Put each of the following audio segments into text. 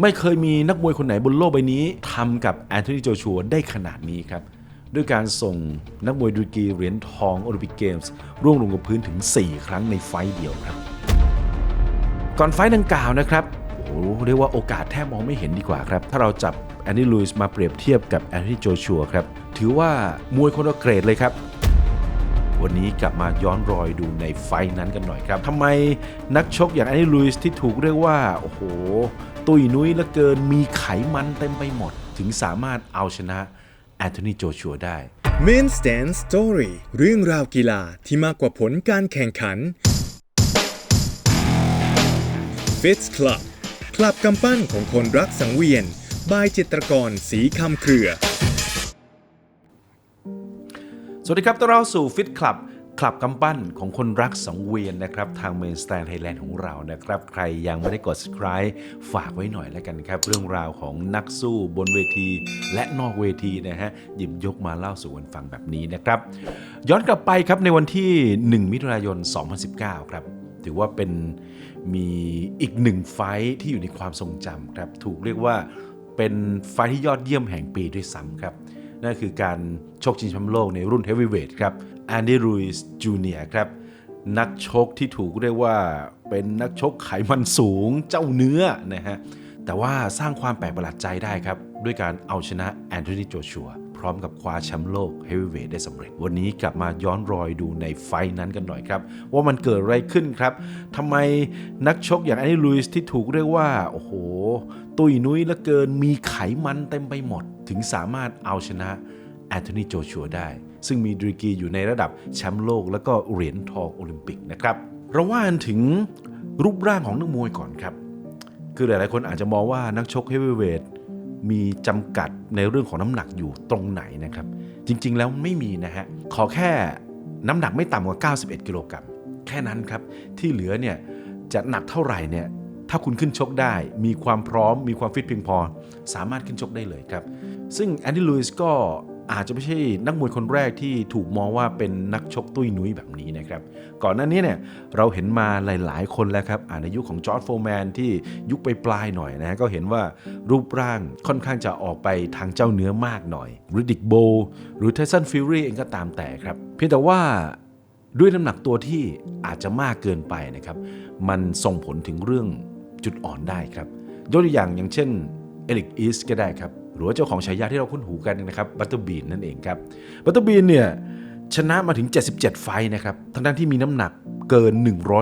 ไม่เคยมีนักมวยคนไหนบนโลกใบนี้ทำกับแอนโทนีโจชัวได้ขนาดนี้ครับ ด้วยการส่งนักมวยดูกีเหรียญทองโอลิมปิกเกมส์ร่วงลงกับพื้นถึง 4 ครั้งในไฟเดียวครับ ก่อนไฟดังกล่าวนะครับโอ้โหเรียกว่าโอกาสแทบมองไม่เห็นดีกว่าครับ ถ้าเราจับแอนดี้ลุยส์มาเปรียบเทียบกับแอนโทนีโจชัวครับ ถือว่ามวยคนละเกรดเลยครับ วันนี้กลับมาย้อนรอยดูในไฟนั้นกันหน่อยครับทำไมนักชกอย่างแอนดี้ลุยส์ที่ถูกเรียกว่า โอ้โห ตุยนุ้ยลือเกินมีไขมันเต็มไปหมด ถึงสามารถเอาชนะแอนโทนีโจชัวได้ Main Stand Story เรื่องราวกีฬาที่มากกว่าผลการแข่งขัน Fits Club คลับกำปั้นของคนรักสังเวียน บายจิตรกรสีคำเครือ สวัสดีครับต้อนรับสู่ฟิตคลับคลับกำปั้นของคนรักสังเวียนนะครับ ทางเมนสแตนไทยแลนด์ของเรานะครับ ใครยังไม่ได้กด subscribe ฝากไว้หน่อยแล้วกันครับ เรื่องราวของนักสู้บนเวที และนอกเวทีนะฮะ หยิบยกมาเล่าสู่กันฟังแบบนี้นะครับ ย้อนกลับไปครับในวันที่ 1 มิถุนายน 2019 ครับถือว่าเป็นมีอีกหนึ่งไฟที่อยู่ในความทรงจำครับ ถูกเรียกว่าเป็นไฟที่ยอดเยี่ยมแห่งปีด้วยซ้ำครับ นั่นคือการชกชิงแชมป์โลกในรุ่นเฮฟวีเวทครับแอนดี้รูสจูเนียครับนักชกที่ถูกเรียกว่าเป็นนักชกไขมันสูงเจ้าเนื้อนะฮะแต่ว่าสร้างความแปลกประหลาดใจได้ครับ ด้วยการเอาชนะแอนโทนีโจชัวพร้อมกับคว้าแชมป์โลกเฮฟวีเวทได้สำเร็จ วันนี้กลับมาย้อนรอยดูในไฟนั้นกันหน่อยครับ ว่ามันเกิดอะไรขึ้นครับทำไมนักชกอย่างแอนดี้ลุยส์ที่ถูกเรียกว่า โอ้โห ตุยนุ้ยลือเกินมีไขมันเต็มไปหมด ถึงสามารถเอาชนะแอนโทนีโจชัวได้ ซึ่งมีดีกรีอยู่ในระดับแชมป์โลกแล้วก็เหรียญทองโอลิมปิกนะครับเราว่ากันถึงรูปร่างของนักมวยก่อนครับ คือหลายๆคนอาจจะมองว่านักชกเฮฟวีเวทมีจำกัดในเรื่องของน้ำหนักอยู่ตรงไหนนะครับ จริงๆแล้วไม่มีนะฮะ ขอแค่น้ำหนักไม่ต่ำกว่า 91 กิโลกรัมแค่นั้นครับ ที่เหลือเนี่ยจะหนักเท่าไหร่เนี่ย ถ้าคุณขึ้นชกได้ มีความพร้อม มีความฟิตเพียงพอ สามารถขึ้นชกได้เลยครับ ซึ่งแอนดี้ลุยส์ก็อาจจะไม่ใช่นักมวยคนแรกที่ถูกมองว่าเป็นนักชกตุ้ยนุ้ยแบบนี้นะครับ ก่อนหน้านี้เนี่ยเราเห็นมาหลาย ๆ คนแล้วครับอ่าในยุคของจอร์ดโฟร์แมนที่ยุคไปปลายหน่อยนะก็เห็นว่ารูปร่างค่อนข้างจะออกไปทางเจ้าเนื้อมากหน่อยริดิกโบหรือเทสันฟิลลี่เองก็ตามแต่ครับ เพียงแต่ว่าด้วยน้ำหนักตัวที่อาจจะมากเกินไปนะครับ มันส่งผลถึงเรื่อง จุดอ่อนได้ครับยกตัวอย่างอย่างเช่นเอลิกอีสก็ได้ครับหรือว่าเจ้าของฉายาที่เราคุ้นหูกันนะครับบัตเตอร์บีนนั่นเองครับบัตเตอร์บีนเนี่ยชนะมาถึง 77 ไฟนะครับทั้งด้านที่มีน้ำหนักเกิน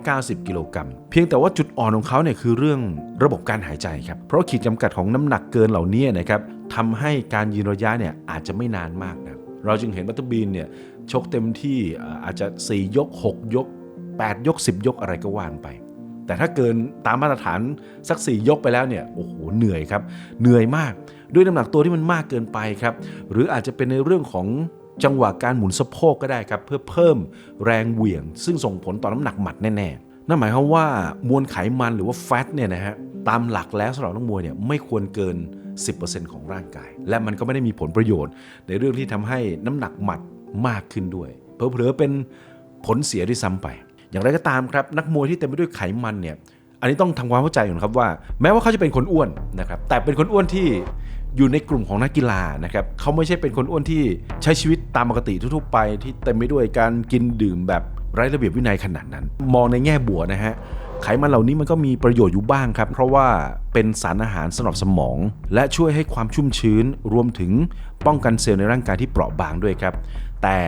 190 กิโลกรัม เพียงแต่ว่าจุดอ่อนของเขาเนี่ยคือเรื่องระบบการหายใจครับ เพราะขีดจำกัดของน้ำหนักเกินเหล่านี้นะครับทำให้การยืนระยะเนี่ยอาจจะไม่นานมากนะ เราจึงเห็นบัตเตอร์บีนเนี่ยชกเต็มที่อาจจะ 4 ยก 6 ยก 8 ยก 10 ยกอะไรก็ว่างไป แต่ถ้าเกินตามมาตรฐานสัก 4 ยกไปแล้วเนี่ยโอ้โหเหนื่อยครับ เหนื่อยมาก ด้วยน้ำหนักตัวที่มันมากเกินไปครับ หรืออาจจะเป็นในเรื่องของจังหวะการหมุนสะโพกก็ได้ครับ เพื่อเพิ่มแรงเหวี่ยง ซึ่งส่งผลต่อน้ำหนักหมัดแน่ๆนั่นหมายความว่ามวลไขมันหรือว่าแฟตเนี่ยนะฮะตามหลักแล้วสำหรับนักมวยเนี่ยไม่ควรเกิน 10%ของร่างกาย และมันก็ไม่ได้มีผลประโยชน์ ในเรื่องที่ทำให้น้ำหนักหมัดมากขึ้นด้วยเผลอๆเป็นผลเสียด้วยซ้ำไป อย่างไรก็ตามครับนักมวยที่เต็มไปด้วยไขมันเนี่ยอันนี้ต้องทำความเข้าใจก่อนครับว่า แม้ว่าเขาจะเป็นคนอ้วนนะครับแต่เป็นคนอ้วนที่อยู่ในกลุ่มของนักกีฬานะครับเขาไม่ใช่เป็นคนอ้วนที่ใช้ชีวิตตามปกติทั่วๆไป ที่เต็มไปด้วยการกินดื่มแบบไร้ระเบียบวินัยขนาดนั้น มองในแง่บวกนะฮะไขมันเหล่านี้มันก็มีประโยชน์อยู่บ้างครับ เพราะว่าเป็นสารอาหารสำหรับสมอง และช่วยให้ความชุ่มชื้น รวมถึงป้องกันเซลล์ในร่างกายที่เปราะบางด้วยครับ แต่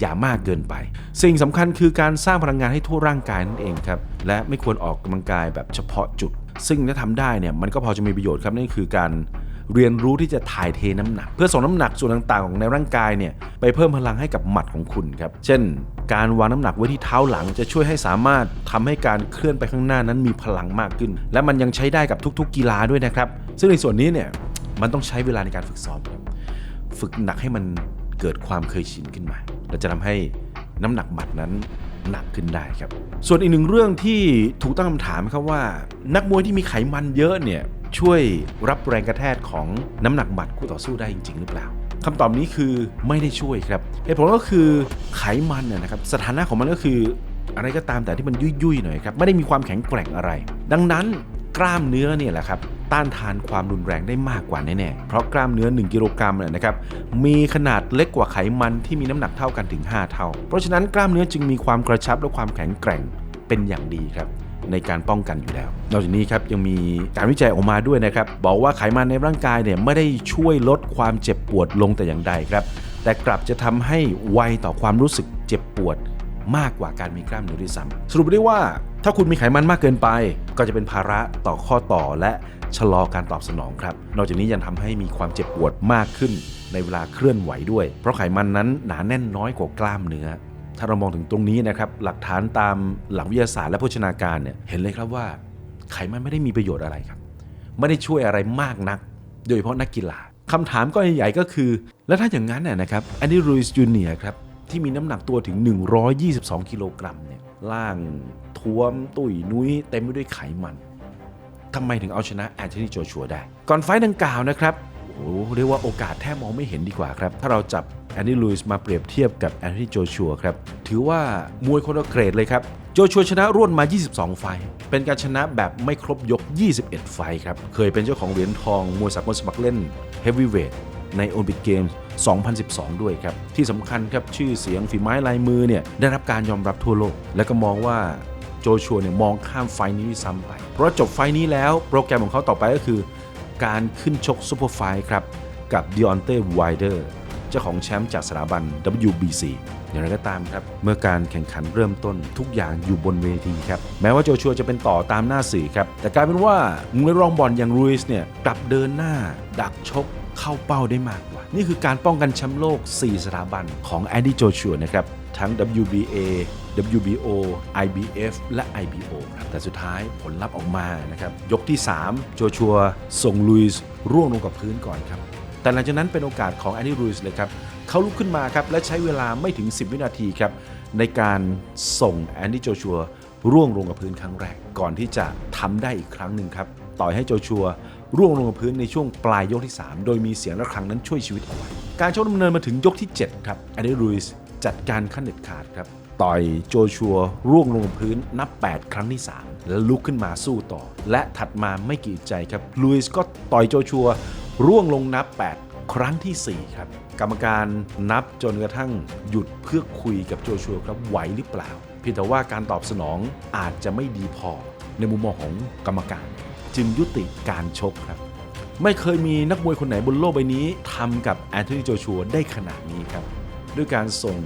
อย่ามากเกินไป สิ่งสำคัญคือการสร้างพลังงานให้ทั่วร่างกายนั่นเองครับ และไม่ควรออกกำลังกายแบบเฉพาะจุด ซึ่งถ้าทำได้เนี่ยมันก็พอจะมีประโยชน์ครับนั่นคือการเรียนรู้ที่จะถ่ายเทน้ำหนัก เพื่อส่งน้ำหนักส่วนต่างๆของในร่างกายเนี่ยไปเพิ่มพลังให้กับหมัดของคุณครับ เช่น การวางน้ำหนักไว้ที่เท้าหลังจะช่วยให้สามารถทำให้การเคลื่อนไปข้างหน้านั้นมีพลังมากขึ้น และมันยังใช้ได้กับทุก ๆ กีฬาด้วยนะครับ ซึ่งในส่วนนี้เนี่ยมันต้องใช้เวลาในการฝึกซ้อมครับ ฝึกหนักให้มัน เกิดความเคยชินขึ้นมา และจะทำให้น้ำหนักหมัดนั้นหนักขึ้นได้ครับ ส่วนอีกหนึ่งเรื่องที่ถูกตั้งคำถามครับว่า นักมวยที่มีไขมันเยอะเนี่ยช่วยรับแรงกระแทกของน้ำหนักหมัดคู่ต่อสู้ได้จริง ๆ หรือเปล่าคำตอบนี้คือไม่ได้ช่วยครับเหตุผลก็คือไขมันเนี่ยนะครับสถานะของมันก็คืออะไรก็ตามแต่ที่มันยุ่ยๆหน่อยครับไม่ได้มีความแข็งแกร่งอะไร ดังนั้นกล้ามเนื้อเนี่ยแหละครับต้านทานความรุนแรงได้มากกว่าแน่ๆ เพราะกล้ามเนื้อ 1 กิโลกรัมเนี่ยนะครับ มีขนาดเล็กกว่าไขมันที่มีน้ำหนักเท่ากันถึง 5 เท่า เพราะฉะนั้นกล้ามเนื้อจึงมีความกระชับและความแข็งแกร่งเป็นอย่างดีครับในการป้องกันอยู่แล้ว นอกจากนี้ครับยังมีการวิจัยออกมาด้วยนะครับ บอกว่าไขมันในร่างกายเนี่ยไม่ได้ช่วยลดความเจ็บปวดลงแต่อย่างใดครับ แต่กลับจะทำให้ไวต่อความรู้สึกเจ็บปวด มากกว่าการมีกล้ามเนื้อด้วยซ้ำสรุปได้ว่าถ้าคุณมีไขมันมากเกินไป ก็จะเป็นภาระต่อข้อต่อและชะลอการตอบสนองครับ นอกจากนี้ยังทำให้มีความเจ็บปวดมากขึ้น ในเวลาเคลื่อนไหวด้วย เพราะไขมันนั้นหนาแน่นน้อยกว่ากล้ามเนื้อ ถ้าเรามองถึงตรงนี้นะครับหลักฐานตามหลักวิทยาศาสตร์และโภชนาการเนี่ยเห็นเลยครับว่า ไขมันไม่ได้มีประโยชน์อะไรครับ ไม่ได้ช่วยอะไรมากนัก โดยเฉพาะนักกีฬาคำถามก็ใหญ่ๆก็คือ แล้วถ้าอย่างนั้นน่ะนะครับแอนดี้รูอิสจูเนียครับ ที่มีน้ำหนักตัวถึง 122 กิโลกรัมเนี่ยล่างท้วมตุยนุ้ยเต็มไปด้วยไขมันทำไมถึงเอาชนะแอนโทนีโจชัวได้ ก่อนไฟดังกล่าวนะครับโอ้โหเรียกว่าโอกาสแทบมองไม่เห็นดีกว่าครับ ถ้าเราจับแอนดี้ลุยส์มาเปรียบเทียบกับแอนโทนีโจชัวครับ ถือว่ามวยคนละเกรดเลยครับ โจชัวชนะรวดมา 22 ไฟ เป็นการชนะแบบไม่ครบยก 21 ไฟครับ เคยเป็นเจ้าของเหรียญทองมวยสากลสมัครเล่นเฮฟวีเวท ในโอลิมปิกเกมส์2012 ด้วยครับ ที่สำคัญครับชื่อเสียงฝีไม้ลายมือเนี่ยได้รับการยอมรับทั่วโลก และก็มองว่าโจชัวเนี่ยมองข้ามไฟนี้ซ้ำไป เพราะจบไฟนี้แล้วโปรแกรมของเขาต่อไปก็คือ การขึ้นชกซูเปอร์ไฟท์ครับ กับดิออนเต้ไวเดอร์เจ้าของแชมป์จากสถาบัน WBC อย่างไรก็ตามครับ เมื่อการแข่งขันเริ่มต้นทุกอย่างอยู่บนเวทีครับ แม้ว่าโจชัวจะเป็นต่อตามหน้าสื่อครับ แต่กลายเป็นว่ามวยรองบอลอย่างรูอิสเนี่ยกลับเดินหน้า ดักชก เข้าเป้าได้มากกว่า นี่คือการป้องกันแชมป์โลก 4 สถาบันของแอนดี้โจชัวนะครับ ทั้ง WBA WBO IBF และ IBO ครับแต่สุดท้ายผลลัพธ์ออกมานะครับ ยกที่ 3 โจชัวส่งลุยส์ร่วงลงกับพื้นก่อนครับ แต่หลังจากนั้นเป็นโอกาสของแอนดี้ลุยส์เลยครับเขาลุกขึ้นมาครับและใช้เวลาไม่ถึง 10 วินาทีครับในการส่งแอนดี้โจชัวร่วงลงกับพื้นครั้งแรก ก่อนที่จะทำได้อีกครั้งหนึ่งครับ ต่อยให้โจชัว ร่วงลงกับพื้นในช่วงปลายยกที่ 3 โดยมีเสียงระฆังนั้นช่วยชีวิตเอาไว้ การชกดำเนินมาถึงยกที่ 7 ครับอนดี้ลุยส์จัดการขั้นเด็ดขาดครับ ต่อยโจชัวร่วงลงกับพื้นนับ 8 ครั้งที่ 3 แล้วลุกขึ้นมาสู้ต่อ และถัดมาไม่กี่ใจครับลุยส์ก็ต่อยโจชัวร่วงลงนับ 8 ครั้งทีสี่ 4 ครับ กรรมการนับจนกระทั่งหยุดเพื่อคุยกับโจชัวครับไหวหรือเปล่าเพียงแต่ว่าการตอบสนองอาจจะไม่ดีพอในมุมมองของกรรมการ จึงยุติการชกครับ ไม่เคยมีนักมวยคนไหนบนโลกใบนี้ทำกับแอนโทนีโจชัวได้ขนาดนี้ครับ ด้วยการส่ง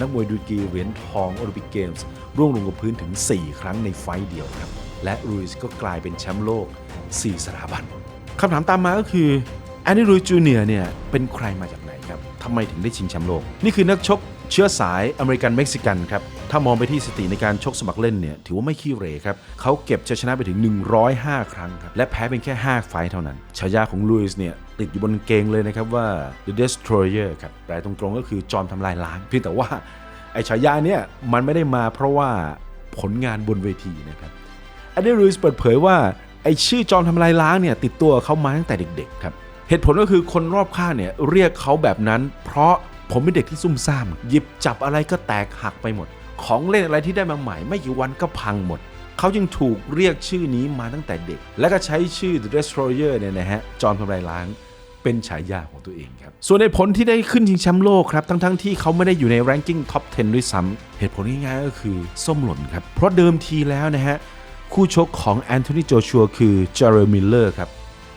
นักมวยดูกรีเหรียญทองโอลิมปิกเกมส์ร่วงลงกับพื้นถึง 4 ครั้งในไฟเดียวครับ และรูอิสก็กลายเป็นแชมป์โลก 4 สถาบันคำถามตามมาก็คือแอนดี้รูสจูเนียร์เนี่ยเป็นใครมาจากไหนครับทำไมถึงได้ชิงแชมป์โลก นี่คือนักชก เชื้อสายอเมริกันเม็กซิกันครับ ถ้ามองไปที่สถิติในการชกสมัครเล่นเนี่ยถือว่าไม่ขี้เหร่ครับเขาเก็บชัยชนะไปถึง 105 ครั้งครับ และแพ้เป็นแค่ 5 ไฟเท่านั้น ฉายาของลุยส์เนี่ยติดอยู่บนเกงเลยนะครับว่า The Destroyer ครับแปลตรงๆก็คือจอมทำลายล้างเพียงแต่ว่าไอฉายาเนี่ยมันไม่ได้มาเพราะว่าผลงานบนเวทีนะครับอันนี้รูสเปิดเผยว่าไอชื่อจอมทำลายล้างเนี่ยติดตัวเขามาตั้งแต่เด็กๆครับเหตุผลก็คือคนรอบข้างเนี่ยเรียกเขาแบบนั้น เพราะ ผมเป็นเด็กที่ซุ่มซ่าม หยิบจับอะไรก็แตกหักไปหมด ของเล่นอะไรที่ได้มาใหม่ไม่กี่วันก็พังหมด เขาจึงถูกเรียกชื่อนี้มาตั้งแต่เด็ก และก็ใช้ชื่อ The Destroyer เนี่ยนะฮะ จอมทำลายล้างเป็นฉายาของตัวเองครับ ส่วนในผลที่ได้ขึ้นชิงแชมป์โลกครับ ทั้งๆทที่เขาไม่ได้อยู่ใน ranking top 10 ด้วยซ้ำเหตุผลง่ายๆก็คือส้มหล่นครับ เพราะเดิมทีแล้วนะฮะ คู่ชกของแอนโทนีโจชัวคือเจอร์มิลเลอร์ครับ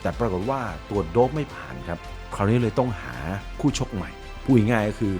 แต่ปรากฏว่าตรวโดปไม่ผ่านครับ คราวนี้เลยต้องหาคู่ชกใหม่ พูดง่ายก็คือ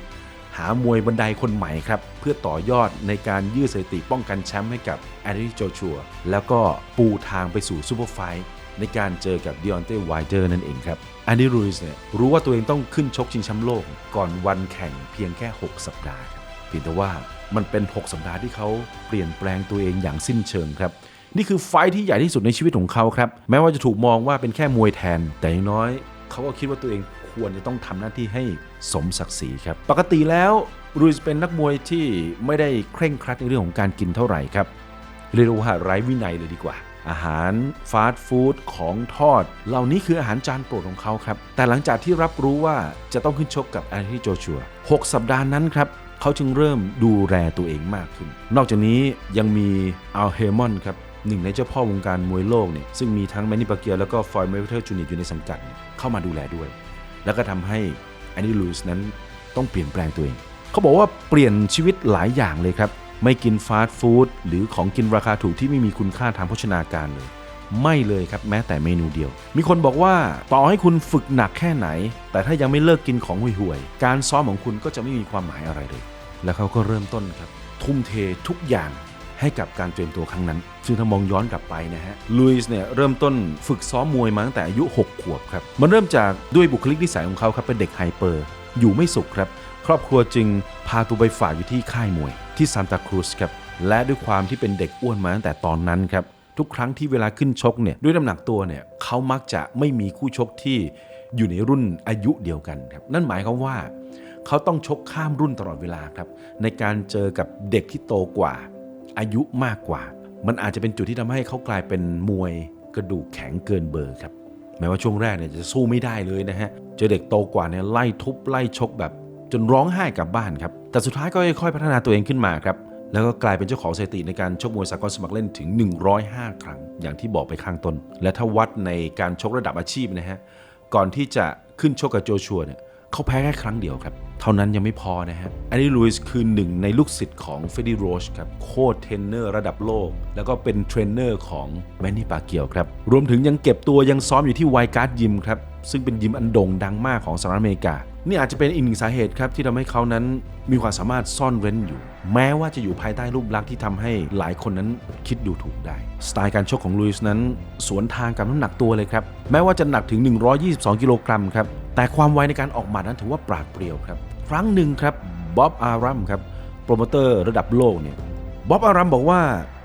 หามวยบันไดคนใหม่ครับ เพื่อต่อยอดในการยืดสถิติป้องกันแชมป์ให้กับแอนโทนีโจชัวแล้วก็ปูทางไปสู่ซูเปอร์ไฟท์ในการเจอกับดิออนเต้ไวเดอร์นั่นเองครับแอนดี้รูสเนี่ยรู้ว่าตัวเองต้องขึ้นชกชิงแชมป์โลกก่อนวันแข่งเพียงแค่ 6 สัปดาห์ครับเพียงแต่ว่ามันเป็น 6 สัปดาห์ที่เขาเปลี่ยนแปลงตัวเองอย่างสิ้นเชิงครับ นี่คือไฟที่ใหญ่ที่สุดในชีวิตของเขาครับ แม้ว่าจะถูกมองว่าเป็นแค่มวยแทน แต่อย่างน้อย เขาก็คิดว่าตัวเอง ควรจะต้องทำหน้าที่ให้สมศักดิ์ศรีครับ ปกติแล้วรูอิสเป็นนักมวยที่ไม่ได้เคร่งครัดในเรื่องของการกินเท่าไหร่ครับ เรียกได้ว่าไร้วินัยเลยดีกว่า อาหารฟาสต์ฟู้ดของทอด เหล่านี้คืออาหารจานโปรดของเขาครับ แต่หลังจากที่รับรู้ว่าจะต้องขึ้นชกกับแอนทนีโจชัว 6 สัปดาห์นั้นครับเขาจึงเริ่มดูแลตัวเองมากขึ้น นอกจากนี้ยังมีอัลเฮมอนครับหนึ่งในเจ้าพ่อวงการมวยโลกเนี่ยซึ่งมีทั้งแมนนี่ปาเกียวแล้วก็ฟลอยด์เมเวเทอร์จูเนียร์อยู่ในสังกัดเข้ามาดูแลด้วย แล้วก็ทำให้แอนนี่ลูสนั้นต้องเปลี่ยนแปลงตัวเอง เขาบอกว่าเปลี่ยนชีวิตหลายอย่างเลยครับ ไม่กินฟาสต์ฟู้ดหรือของกินราคาถูกที่ไม่มีคุณค่าทางโภชนาการเลย ไม่เลยครับแม้แต่เมนูเดียว มีคนบอกว่าต่อให้คุณฝึกหนักแค่ไหน แต่ถ้ายังไม่เลิกกินของห่วยๆการซ้อมของคุณก็จะไม่มีความหมายอะไรเลย แล้วเขาก็เริ่มต้นครับ ทุ่มเททุกอย่าง ให้กับการเตรียมตัวครั้งนั้น ซึ่งถ้ามองย้อนกลับไปนะฮะลุยส์เนี่ยเริ่มต้นฝึกซ้อมมวยมาตั้งแต่อายุ 6 ขวบครับ มันเริ่มจากด้วยบุคลิกนิสัยของเขาครับเป็นเด็กไฮเปอร์ อยู่ไม่สุขครับ ครอบครัวจึงพาตัวไปฝากอยู่ที่ค่ายมวย ที่ซานตาครูสครับและด้วยความที่เป็นเด็กอ้วนมาตั้งแต่ตอนนั้นครับทุกครั้งที่เวลาขึ้นชกเนี่ยด้วยน้ำหนักตัวเนี่ยเขามักจะไม่มีคู่ชกที่อยู่ในรุ่นอายุเดียวกันครับนั่นหมายความว่า เขาต้องชกข้ามรุ่นตลอดเวลาครับในการเจอกับเด็กที่โตกว่า อายุมากกว่า มันอาจจะเป็นจุดที่ทำให้เขากลายเป็นมวยกระดูกแข็งเกินเบอร์ครับ แม้ว่าช่วงแรกเนี่ยจะสู้ไม่ได้เลยนะฮะ เจอเด็กโตกว่าเนี่ยไล่ทุบไล่ชกแบบจนร้องไห้กลับบ้านครับ แต่สุดท้ายก็ค่อยๆพัฒนาตัวเองขึ้นมาครับ แล้วก็กลายเป็นเจ้าของสถิติในการชกมวยสากลสมัครเล่นถึง 105 ครั้ง อย่างที่บอกไปข้างต้น และถ้าวัดในการชกระดับอาชีพนะฮะ ก่อนที่จะขึ้นชกกับโจชัวเนี่ยเขาแพ้แค่ครั้งเดียวครับ เท่านั้นยังไม่พอนะฮะอันนี้ลุยส์คือหนึ่งในลูกศิษย์ของเฟดดี้โรชครับโค้ชเทรนเนอร์ระดับโลก แล้วก็เป็นเทรนเนอร์ของแมนนี่ปาเกียวครับ รวมถึงยังเก็บตัวยังซ้อมอยู่ที่ไวการ์ดยิมครับ ซึ่งเป็นยิมอันโด่งดังมากของสหรัฐอเมริกา นี่อาจจะเป็นอีกหนึ่งสาเหตุครับ ที่ทำให้เขานั้นมีความสามารถซ่อนเร้นอยู่ แม้ว่าจะอยู่ภายใต้รูปลักษณ์ที่ทำให้หลายคนนั้นคิดดูถูกได้ สไตล์การชกของลุยส์นั้น สวนทางกับน้ำหนักตัวเลยครับแม้ว่าจะหนักถึง 122 กิโลกรัมครับ แต่ความไวในการออกหมัดนั้นถือว่าปราดเปรียวครับ ครั้งหนึ่งครับบ๊อบอารัมครับโปรโมเตอร์ระดับโลกเนี่ยบ๊อบอารัมบอกว่า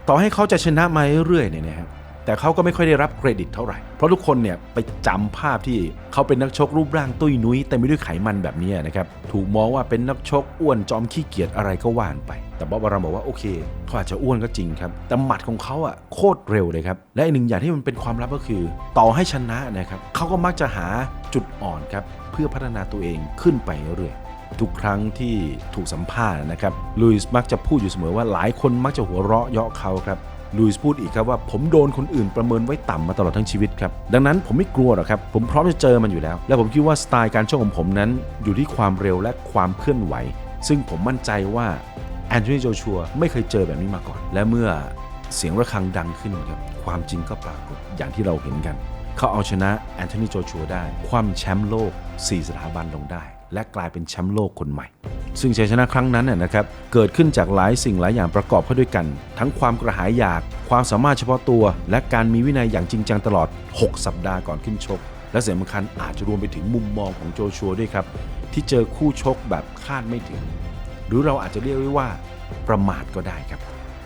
ต่อให้เขาจะชนะมาเรื่อยๆเนี่ยนะครับ แต่เขาก็ไม่ค่อยได้รับเครดิตเท่าไหร่ เพราะทุกคนเนี่ยไปจำภาพที่เขาเป็นนักชกรูปร่างตุ้ยนุ้ยเต็มไปด้วยไขมันแบบนี้นะครับถูกมองว่าเป็นนักชกอ้วนจอมขี้เกียจอะไรก็ว่านไป แต่บ๊อบอารามบอกว่าโอเคเขาอาจจะอ้วนก็จริงครับแต่หมัดของเขาอะโคตรเร็วเลยครับและอีกหนึ่งอย่างที่มันเป็นความลับก็คือ ต่อให้ชนะนะครับเขาก็มักจะหาจุดอ่อนครับเพื่อพัฒนาตัวเองขึ้นไปเรื่อยทุกครั้งที่ถูกสัมภาษณ์นะครับลุยส์มักจะพูดอยู่เสมอว่าหลายคนมักจะหัวเราะเยาะเขาครับ ลุยส์พูดอีกครับว่าผมโดนคนอื่นประเมินไว้ต่ำมาตลอดทั้งชีวิตครับ ดังนั้นผมไม่กลัวหรอกครับ ผมพร้อมจะเจอมันอยู่แล้ว และผมคิดว่าสไตล์การชกของผมนั้น อยู่ที่ความเร็วและความเคลื่อนไหว ซึ่งผมมั่นใจว่าแอนโทนีโจชัวไม่เคยเจอแบบนี้มาก่อน และเมื่อเสียงระฆังดังขึ้นครับความจริงก็ปรากฏอย่างที่เราเห็นกัน เขาเอาชนะแอนโทนีโจชัวได้ คว่ำแชมป์โลก 4 สถาบันลงได้ และกลายเป็นแชมป์โลกคนใหม่ ซึ่งชัยชนะครั้งนั้นน่ะนะครับเกิดขึ้นจากหลายสิ่งหลายอย่างประกอบเข้าด้วยกัน ทั้งความกระหายอยาก ความสามารถเฉพาะตัว และการมีวินัยอย่างจริงจังตลอด 6 สัปดาห์ก่อนขึ้นชก และสิ่งสำคัญอาจจะรวมไปถึงมุมมองของโจชัวด้วยครับ ที่เจอคู่ชกแบบคาดไม่ถึง หรือเราอาจจะเรียกได้ว่าประมาทก็ได้ครับ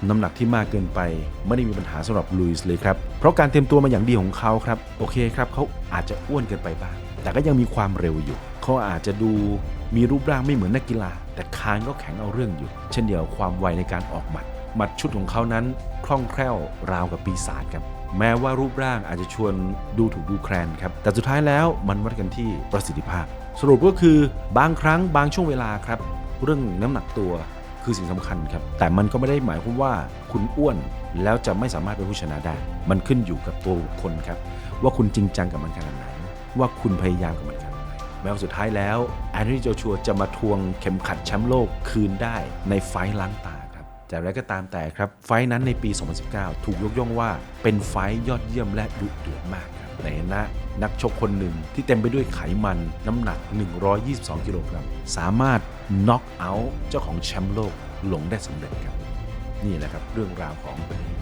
น้ำหนักที่มากเกินไปไม่ได้มีปัญหาสำหรับลุยส์เลยครับ เพราะการเตรียมตัวมาอย่างดีของเขาครับ โอเคครับเขาอาจจะอ้วนเกินไปบ้าง แต่ก็ยังมีความเร็วอยู่ เขาอาจจะดู มีรูปร่างไม่เหมือนนักกีฬา แต่คานก็แข็งเอาเรื่องอยู่ เช่นเดียวความไวในการออกหมัด หมัดชุดของเขานั้นคล่องแคล่วราวกับปีศาจครับแม้ว่ารูปร่างอาจจะชวนดูถูกดูแคลนครับ แต่สุดท้ายแล้วมันวัดกันที่ประสิทธิภาพ สรุปก็คือบางครั้งบางช่วงเวลาครับ เรื่องน้ำหนักตัวคือสิ่งสำคัญครับ แต่มันก็ไม่ได้หมายความว่าคุณอ้วนแล้วจะไม่สามารถเป็นผู้ชนะได้ มันขึ้นอยู่กับตัวบุคคลครับ ว่าคุณจริงจังกับมันขนาดไหนว่าคุณพยายามกับมันขนาดไหน แม้ว่าสุดท้ายแล้วแอนโทนีโจชัวจะมาทวงเข็มขัดแชมป์โลกคืนได้ในไฟท์ล้างตาครับแต่อะไรก็ตามแต่ครับ ไฟท์นั้นในปี 2019 ถูกยกย่องว่าเป็นไฟท์ยอดเยี่ยมและดุเดือดมากครับในฐานะนักชกคนหนึ่งที่เต็มไปด้วยไขมันน้ำหนัก 122 กิโลกรัมสามารถน็อกเอาท์เจ้าของแชมป์โลกหลงได้สำเร็จครับ นี่แหละครับเรื่องราวของ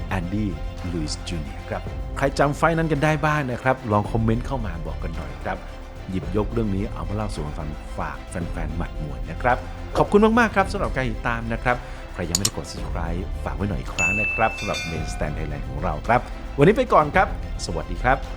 แอนดี้ลุยส์จูเนียร์ครับ ใครจำไฟล์นั้นกันได้บ้างนะครับ ลองคอมเมนต์เข้ามาบอกกันหน่อยครับ หยิบยกเรื่องนี้เอามาเล่าสู่กันฟังฝากแฟนๆหมัดมวยนะครับ ขอบคุณมากๆครับสำหรับการติดตามนะครับ ใครยังไม่ได้กด subscribe ฝากไว้หน่อยอีกครั้งนะครับสำหรับ Main Stand Thailand ของเราครับ วันนี้ไปก่อนครับ สวัสดีครับ